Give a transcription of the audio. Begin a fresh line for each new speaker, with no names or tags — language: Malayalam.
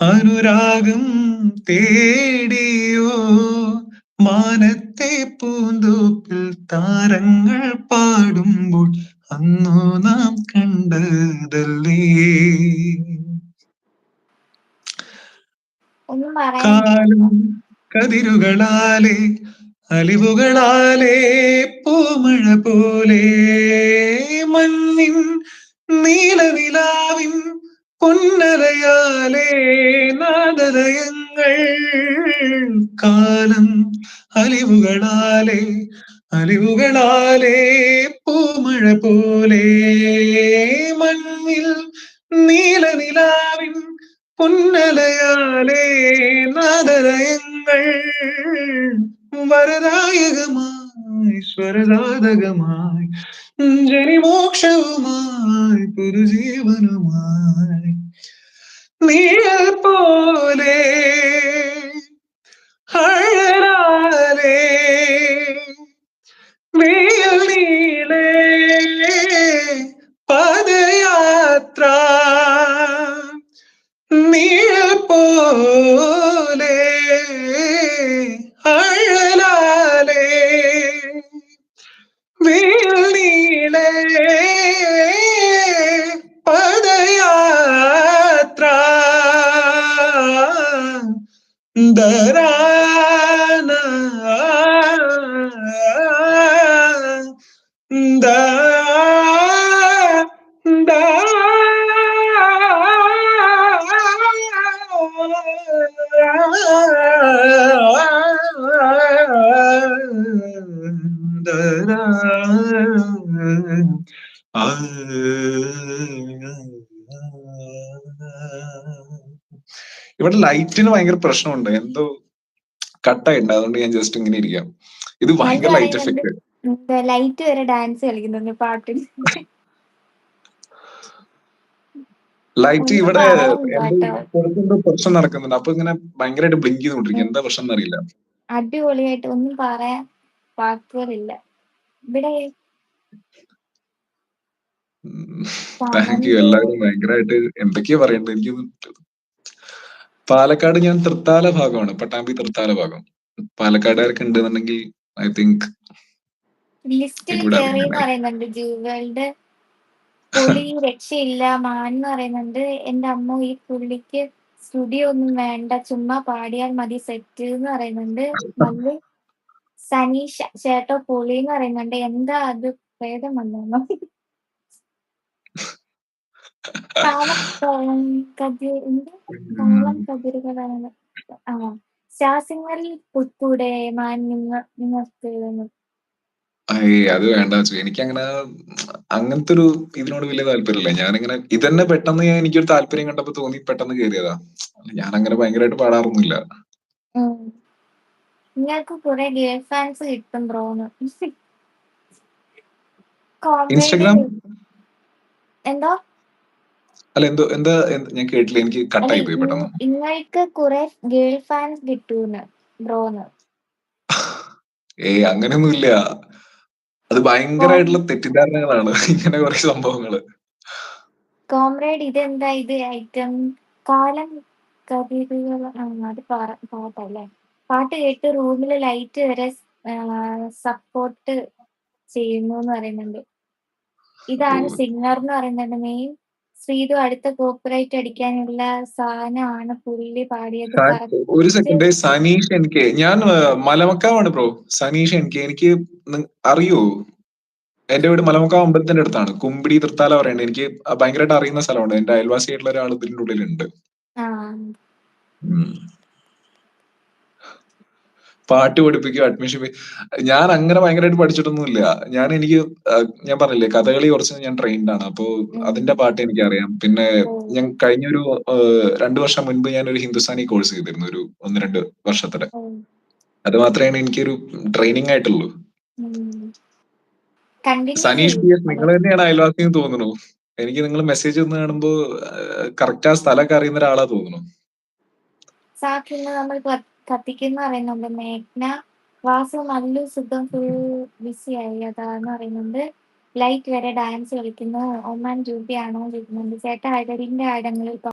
അനുരാഗം തേടിയോ? മാനത്തെ പൂന്തോപ്പിൽ താരങ്ങൾ പാടുമ്പോൾ അന്നു നാം കണ്ടതല്ലേ? കാലം കതിരുകളാലെ അലിവുകളാലെ പൂമഴ പോലെ മഞ്ഞിൻ നീലനിലാവിൻ പൊന്നലയാലെ നാദരയങ്ങൾ കാലം അലിവുകളാലെ അലിവുകളാലെ പൂമഴ പോലെ മണ്ണിൽ നീലനിലാവിൻ പൊന്നലയാലെ നാദരയങ്ങൾ വരദായകമായി സ്വരദാതകമായി ജനിമോക്ഷവുമായി പുതുജീവനുമായി നീഴൽ പോലെ അഴലാലേ പദയാത്ര. നീഴൽ പോലെ അഴലാലേ വെയിൽ darana da da da da ഇവിടെ ലൈറ്റിന് ഭയങ്കര പ്രശ്നമുണ്ട്. എന്തോ കട്ടായിട്ടുണ്ട്. അതുകൊണ്ട് ഞാൻ ജസ്റ്റ് ഇങ്ങനെ ഇരിക്കാം. ഇത് ഭയങ്കര ലൈറ്റ് എഫക്ട്
ലൈറ്റ് വരെ ഡാൻസ് കളിക്കുന്നുണ്ട് പാട്ടിൽ
ലൈറ്റ് ഇവിടെ പ്രശ്നം നടക്കുന്നുണ്ട്. അപ്പൊ ഇങ്ങനെ ഭയങ്കരമായിട്ട് ബ്ലിങ്ക് ചെയ്തോണ്ടിരിക്കും എന്താ പ്രശ്നം എന്നറിയില്ല.
അടിപൊളിയായിട്ട് ഒന്നും പറയാൻ വാക്കുകളില്ല. ഇവിടെ
താങ്ക് യു എല്ലാവരും ഭയങ്കരമായിട്ട് എന്തൊക്കെയാ പറയണ്ടത്? എനിക്ക് പാലക്കാട് ഞാൻ തൃത്താല ഭാഗമാണ് പട്ടാമ്പി തൃത്താല ഭാഗം. പാലക്കാടുകാർക്ക് ഉണ്ടെന്നുണ്ടെങ്കിൽ ഐ തിങ്ക്
ലിസ്റ്റിൽ കയറി പറയുന്നുണ്ട്. ജൂവൽഡ് പുളി രക്ഷയില്ല മാൻ എന്ന് പറയുന്നുണ്ട്. എന്റെ അമ്മ ഈ പുള്ളിക്ക് സ്റ്റുഡിയോ ഒന്നും വേണ്ട ചുമ്മാ പാടിയാൽ മതി സെറ്റ് എന്ന് പറയുന്നുണ്ട്. നല്ല സനീഷ് ചേട്ടോ പുളി എന്ന് പറയുന്നുണ്ട്. എന്താ അത്? വന്നോ? എന്ന്
അത് വേണ്ട എനിക്ക് അങ്ങനെ അങ്ങനത്തെ ഒരു ഇതിനോട് വലിയ താല്പര്യമില്ല ഞാനിങ്ങനെ ഇതന്നെ പെട്ടെന്ന് ഞാൻ എനിക്കൊരു താല്പര്യം കണ്ടപ്പോ തോന്നി പെട്ടെന്ന് കേറിയതാ ഞാൻ അങ്ങനെ ഭയങ്കരമായിട്ട് പാടാറൊന്നുമില്ല
ഫാൻസ്
ഇൻസ്റ്റഗ്രാം
എന്തോ
അല്ല എന്തോ എന്താ ഞാൻ കേട്ടില്ല എനിക്ക്
കട്ട്
കട്ടായി പോയി പെട്ടെന്ന്.
നിങ്ങൾക്ക് കുറെ ഗേൾ ഫാൻസ് കിട്ടൂന്ന് ബ്രോന്ന്.
ഏയ് അങ്ങനെയൊന്നുമില്ല. അത് ഭയങ്കരമായിട്ടുള്ള തെറ്റിദ്ധാരണകളാണ്. ഇങ്ങനെ കുറെ സംഭവങ്ങൾ.
കോംറേഡ് ഇതെന്താ ഇത് ഐറ്റം? കാലം കവിതകൾ അത് പാട്ടല്ലേ? പാട്ട് കേട്ട് റൂമിലെ ലൈറ്റ് വരെ സപ്പോർട്ട് ചെയ്യുന്നു എന്ന് പറയുന്നുണ്ട്. ഇതാണ് സിംഗർ എന്ന് പറയുന്നുണ്ട് മെയിൻ ശ്രീതു അടുത്ത കോപ്പറേറ്റ് അടിക്കാനുള്ള സാധനമാണ് പുള്ളി പാടിയത്.
ഒരു സെക്കൻഡ് സനീഷ് എനിക്ക് ഞാൻ മലമക്കാവാണ് ബ്രോ. സനീഷ് എനിക്ക് എനിക്ക് അറിയോ? എന്റെ വീട് മലമക്കാവ് അമ്പലത്തിന്റെ അടുത്താണ്. കുമ്പിടി തൃത്താല പറയുന്നത് എനിക്ക് ഭയങ്കരമായിട്ട് അറിയുന്ന സ്ഥലമാണ് എന്റെ അയൽവാസിയായിട്ടുള്ള ഒരാൾ ഇതിന്റെ ഉള്ളിലുണ്ട്. പാട്ട് പഠിപ്പിക്കും അഡ്മിഷൻ ഞാൻ അങ്ങനെ ഭയങ്കരമായിട്ട് പഠിച്ചിട്ടൊന്നുമില്ല. ഞാൻ എനിക്ക് ഞാൻ പറഞ്ഞില്ലേ കഥകളി കുറച്ച് ഞാൻ ട്രെയിൻഡ് ആണ്. അപ്പോ അതിന്റെ പാട്ട് എനിക്ക് അറിയാം പിന്നെ ഞാൻ കഴിഞ്ഞൊരു രണ്ടു വർഷം മുൻപ് ഞാൻ ഒരു ഹിന്ദുസ്ഥാനി കോഴ്സ് ചെയ്തിരുന്നു ഒരു ഒന്ന് രണ്ട്
വർഷത്തിന്
അത് മാത്രമേ എനിക്കൊരു ട്രെയിനിങ് ആയിട്ടുള്ളൂ. സനീഷ് പി. എസ് നിങ്ങൾ തന്നെയാണ് അയൽവാസി തോന്നുന്നു. എനിക്ക് നിങ്ങൾ മെസ്സേജ് ഒന്ന് കാണുമ്പോ കറക്റ്റ് ആ സ്ഥലമൊക്കെ അറിയുന്ന ഒരാളാ തോന്നുന്നു.
കത്തിക്കുന്ന പറയുന്നുണ്ട്. മേഘ്ന വാസു നല്ല സുഖം ഫുൾ ബിസി ആയി. അതാന്ന് പറയുന്നുണ്ട്. ലൈറ്റ് വരെ ഡാൻസ് കളിക്കുന്നു. ഒമാൻ ജൂബിയാണോ ചോദിക്കുന്നുണ്ട് ചേട്ടാ അഴലിന്റെ ആഴങ്ങളിൽ